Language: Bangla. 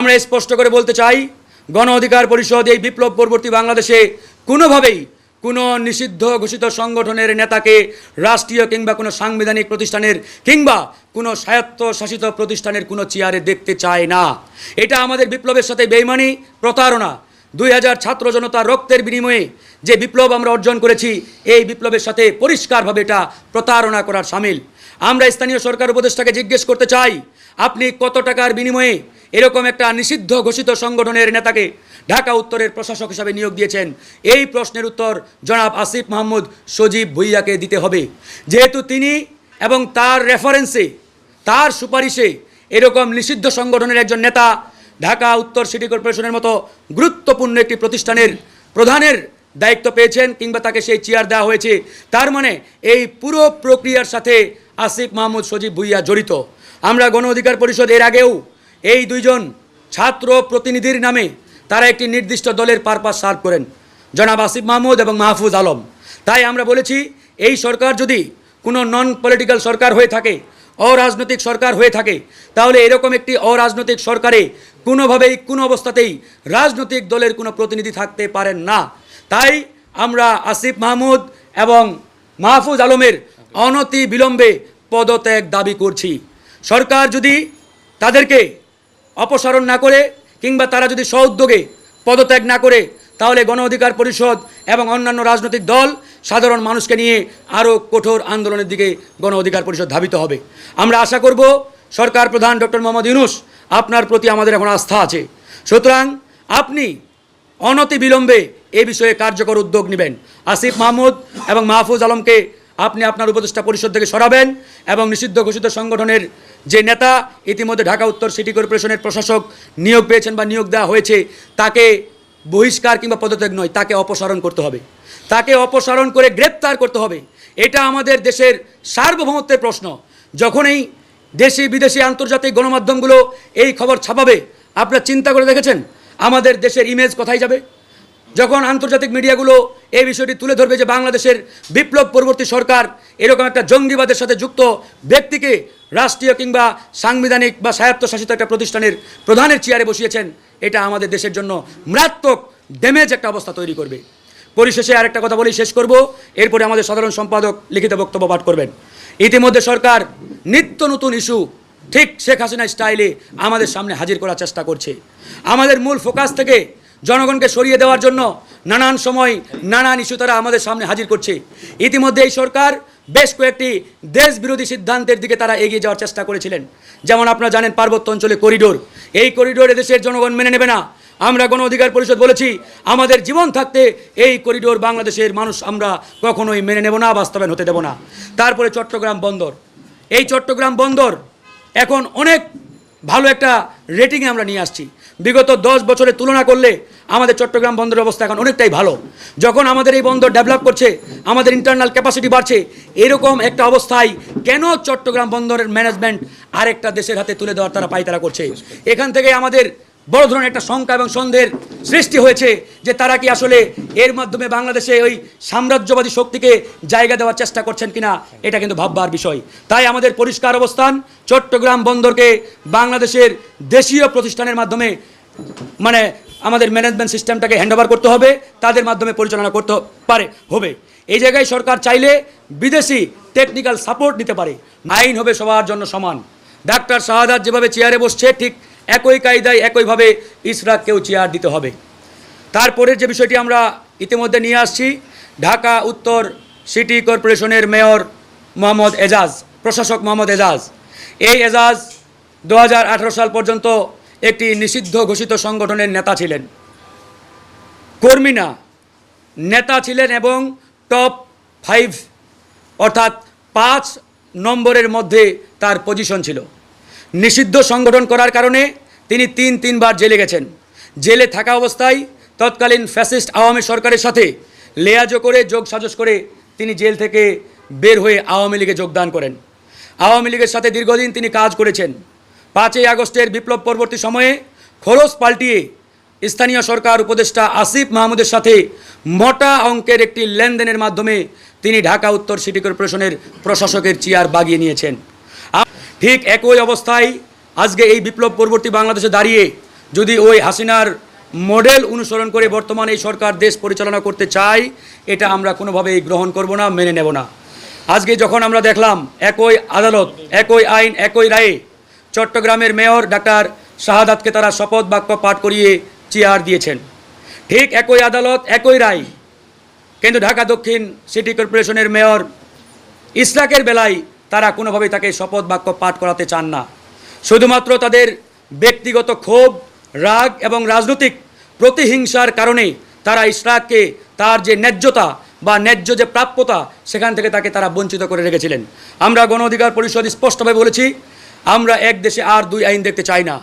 আমরা স্পষ্ট করে বলতে চাই, গণ অধিকার পরিষদ এই বিপ্লব পরবর্তী বাংলাদেশে কোনোভাবেই কোনো নিষিদ্ধ ঘোষিত সংগঠনের নেতাকে রাষ্ট্রীয় কিংবা কোনো সাংবিধানিক প্রতিষ্ঠানের কিংবা কোনো স্বায়ত্তশাসিত প্রতিষ্ঠানের কোনো চেয়ারে দেখতে চায় না। এটা আমাদের বিপ্লবের সাথে বেইমানি, প্রতারণা, দুই হাজার ছাত্র জনতা রক্তের বিনিময়ে যে বিপ্লব আমরা অর্জন করেছি, এই বিপ্লবের সাথে পরিষ্কারভাবে এটা প্রতারণা করার সামিল। আমরা স্থানীয় সরকার উপদেষ্টাকে জিজ্ঞেস করতে চাই আপনি কত টাকার বিনিময়ে এরকম একটা নিষিদ্ধ ঘোষিত সংগঠনের নেতাকে ঢাকা উত্তরের প্রশাসক হিসাবে নিয়োগ দিয়েছেন? এই প্রশ্নের উত্তর জনাব আসিফ মাহমুদ সজীব ভুইয়াকে দিতে হবে। যেহেতু তিনি এবং তার রেফারেন্সে, তার সুপারিশে এরকম নিষিদ্ধ সংগঠনের একজন নেতা ঢাকা উত্তর সিটি কর্পোরেশনের মতো গুরুত্বপূর্ণ একটি প্রতিষ্ঠানের প্রধানের দায়িত্ব পেয়েছেন কিংবা তাকে সেই চেয়ার দেওয়া হয়েছে। তার মানে এই পুরো প্রক্রিয়ার সাথে আসিফ মাহমুদ সজীব ভুইয়া জড়িত। আমরা গণ অধিকার পরিষদ এর আগেও এই দুইজন ছাত্র প্রতিনিধির নামে তারা একটি নির্দিষ্ট দলের পারপাস সার্ভ করেন, জনাব আসিফ মাহমুদ এবং মাহফুজ আলম। তাই আমরা বলেছি, এই সরকার যদি কোনো নন পলিটিক্যাল সরকার হয়ে থাকে, অরাজনৈতিক সরকার হয়ে থাকে, তাহলে এরকম একটি অরাজনৈতিক সরকারে কোনোভাবেই, কোনো অবস্থাতেই রাজনৈতিক দলের কোনো প্রতিনিধি থাকতে পারেন না। তাই আমরা আসিফ মাহমুদ এবং মাহফুজ আলমের অনতি বিলম্বে পদত্যাগ দাবি করছি। সরকার যদি তাদেরকে অপসারণ না করে কিংবা তারা যদি স্বউদ্যোগে পদত্যাগ না করে, তাহলে গণ অধিকার পরিষদ এবং অন্যান্য রাজনৈতিক দল সাধারণ মানুষকে নিয়ে আরও কঠোর আন্দোলনের দিকে গণ অধিকার পরিষদ ধাবিত হবে। আমরা আশা করব সরকার প্রধান ডক্টর মোহাম্মদ ইউনুস আপনার প্রতি আমাদের এখন আস্থা আছে। সুতরাং আপনি অনতি বিলম্বে এ বিষয়ে কার্যকর উদ্যোগ নেবেন। আসিফ মাহমুদ এবং মাহফুজ আলমকে আপনি আপনার উপদেষ্টা পরিষদ থেকে সরাবেন এবং নিষিদ্ধ ঘোষিত সংগঠনের যে নেতা, ইতিমধ্যে ঢাকা উত্তর সিটি কর্পোরেশনের প্রশাসক নিয়োগ পেয়েছেন বা নিয়োগ দেওয়া হয়েছে, তাকে বহিষ্কার কিংবা পদত্যাগ নয়, তাকে অপসারণ করতে হবে। তাকে অপসারণ করে গ্রেপ্তার করতে হবে। এটা আমাদের দেশের সার্বভৌমত্বের প্রশ্ন। যখনই দেশি বিদেশি আন্তর্জাতিক গণমাধ্যমগুলো এই খবর ছাপাবে, আপনারা চিন্তা করে দেখেছেন? আমাদের দেশের ইমেজ কোথায় যাবে? যখন আন্তর্জাতিক মিডিয়াগুলো এই বিষয়টি তুলে ধরবে যে বাংলাদেশের বিপ্লব পরবর্তী সরকার এরকম একটা জঙ্গিবাদের সাথে যুক্ত ব্যক্তিকে রাষ্ট্রীয় কিংবা সাংবিধানিক বা স্বায়ত্তশাসিত একটা প্রতিষ্ঠানের প্রধানের চেয়ারে বসিয়েছেন, এটা আমাদের দেশের জন্য মারাত্মক ড্যামেজ একটা অবস্থা তৈরি করবে। পরিশেষে আরেকটা কথা বলেই শেষ করব। এরপরে আমাদের সাধারণ সম্পাদক লিখিত বক্তব্য পাঠ করবেন। ইতিমধ্যে সরকার নিত্য নতুন ইস্যু ঠিক শেখ হাসিনা স্টাইলে আমাদের সামনে হাজির করার চেষ্টা করছে। আমাদের মূল ফোকাস থেকে জনগণকে সরিয়ে দেওয়ার জন্য নানান সময় নানান ইস্যু তারা আমাদের সামনে হাজির করছে। ইতিমধ্যে এই সরকার বেশ কয়েকটি দেশ বিরোধী সিদ্ধান্তের দিকে তারা এগিয়ে যাওয়ার চেষ্টা করেছিলেন। যেমন আপনারা জানেন পার্বত্য অঞ্চলে করিডোর। এই করিডোর দেশের জনগণ মেনে নেবে না। আমরা গণ অধিকার পরিষদ বলেছি, আমাদের জীবন থাকতে এই করিডোর বাংলাদেশের মানুষ আমরা কখনোই মেনে নেব না, বাস্তবায়ন হতে দেব না। তারপরে চট্টগ্রাম বন্দর। এই চট্টগ্রাম বন্দর এখন অনেক ভালো একটা রেটিংয়ে আমরা নিয়ে আসছি। বিগত দশ বছরের তুলনা করলে আমাদের চট্টগ্রাম বন্দরের অবস্থা এখন অনেকটাই ভালো। যখন আমাদের এই বন্দর ডেভেলপ করছে, আমাদের ইন্টারনাল ক্যাপাসিটি বাড়ছে, এরকম একটা অবস্থায় কেন চট্টগ্রাম বন্দরের ম্যানেজমেন্ট আরেকটা দেশের হাতে তুলে দেওয়ার তারা পায়তারা করছে? এখান থেকে আমাদের বড় ধরনের একটা শঙ্কা এবং সন্দেহের সৃষ্টি হয়েছে যে তারা কি আসলে এর মাধ্যমে বাংলাদেশে ওই সাম্রাজ্যবাদী শক্তিকে জায়গা দেওয়ার চেষ্টা করছেন কিনা, এটা কিন্তু ভাববার বিষয়। তাই আমাদের পরিষ্কার অবস্থান, চট্টগ্রাম বন্দরকে বাংলাদেশের দেশীয় প্রতিষ্ঠানের মাধ্যমে মানে আমাদের ম্যানেজমেন্ট সিস্টেমটাকে হ্যান্ডওভার করতে হবে, তাদের মাধ্যমে পরিচালনা করতে পারে, হবে। এই জায়গায় সরকার চাইলে বিদেশি টেকনিক্যাল সাপোর্ট নিতে পারে। আইন হবে সবার জন্য সমান। ডাক্তার শাহাদাত যেভাবে চেয়ারে বসছে, ঠিক একই কায়দায়, একইভাবে ইসরাককেও চেয়ার দিতে হবে। তারপরের যে বিষয়টি আমরা ইতিমধ্যে নিয়ে আসছি, ঢাকা উত্তর সিটি কর্পোরেশনের মেয়র মোহাম্মদ এজাজ, প্রশাসক মোহাম্মদ এজাজ। এই এজাজ দু হাজার আঠেরো সাল পর্যন্ত একটি নিষিদ্ধ ঘোষিত সংগঠনের নেতা ছিলেন। কর্মী না নেতা ছিলেন এবং টপ ফাইভ অর্থাৎ পাঁচ নম্বরের মধ্যে তার পজিশন ছিল। নিষিদ্ধ সংগঠন করার কারণে তিনি তিন তিনবার জেলে গেছেন। জেলে থাকা অবস্থায় তৎকালীন ফ্যাসিস্ট আওয়ামী সরকারের সাথে লেয়াজো করে যোগ সাজস করে তিনি জেল থেকে বের হয়ে আওয়ামী লীগে যোগদান করেন। আওয়ামী লীগের সাথে দীর্ঘদিন তিনি কাজ করেছেন। পাঁচই আগস্টের বিপ্লব পরবর্তী সময়ে খরচ পাল্টিয়ে স্থানীয় সরকার উপদেষ্টা আসিফ মাহমুদের সাথে মোটা অঙ্কের একটি লেনদেনের মাধ্যমে তিনি ঢাকা উত্তর সিটি কর্পোরেশনের প্রশাসকের চেয়ার বাগিয়ে নিয়েছেন। ঠিক একই অবস্থায় আজকে এই বিপ্লব পরবর্তী বাংলাদেশে দাঁড়িয়ে যদি ওই হাসিনার মডেল অনুসরণ করে বর্তমানে এই সরকার দেশ পরিচালনা করতে চায়, এটা আমরা কোনোভাবেই গ্রহণ করব না, মেনে নেব না। আজকে যখন আমরা দেখলাম একই আদালত, একই আইন, একই রায়ে চট্টগ্রামের মেয়র ডাক্তার শাহাদাতকে তারা শপথ বাক্য পাঠ করিয়ে চেয়ার দিয়েছেন। ঠিক একই আদালত, একই রায়। কিন্তু ঢাকা দক্ষিণ সিটি কর্পোরেশনের মেয়র ইসলাকের বেলায় তারা কোনোভাবেই তাকে শপথ বাক্য পাঠ করাতে চান না। শুধুমাত্র তাদের ব্যক্তিগত ক্ষোভ, রাগ এবং রাজনৈতিক প্রতিহিংসার কারণে তারা ইসরাককে তার যে ন্যায্যতা বা ন্যায্য যে প্রাপ্যতা, সেখান থেকে তাকে তারা বঞ্চিত করে রেখেছিলেন। আমরা গণ অধিকার পরিষদ স্পষ্টভাবে বলেছি, আমরা এক দেশে আর দুই আইন দেখতে চাই না।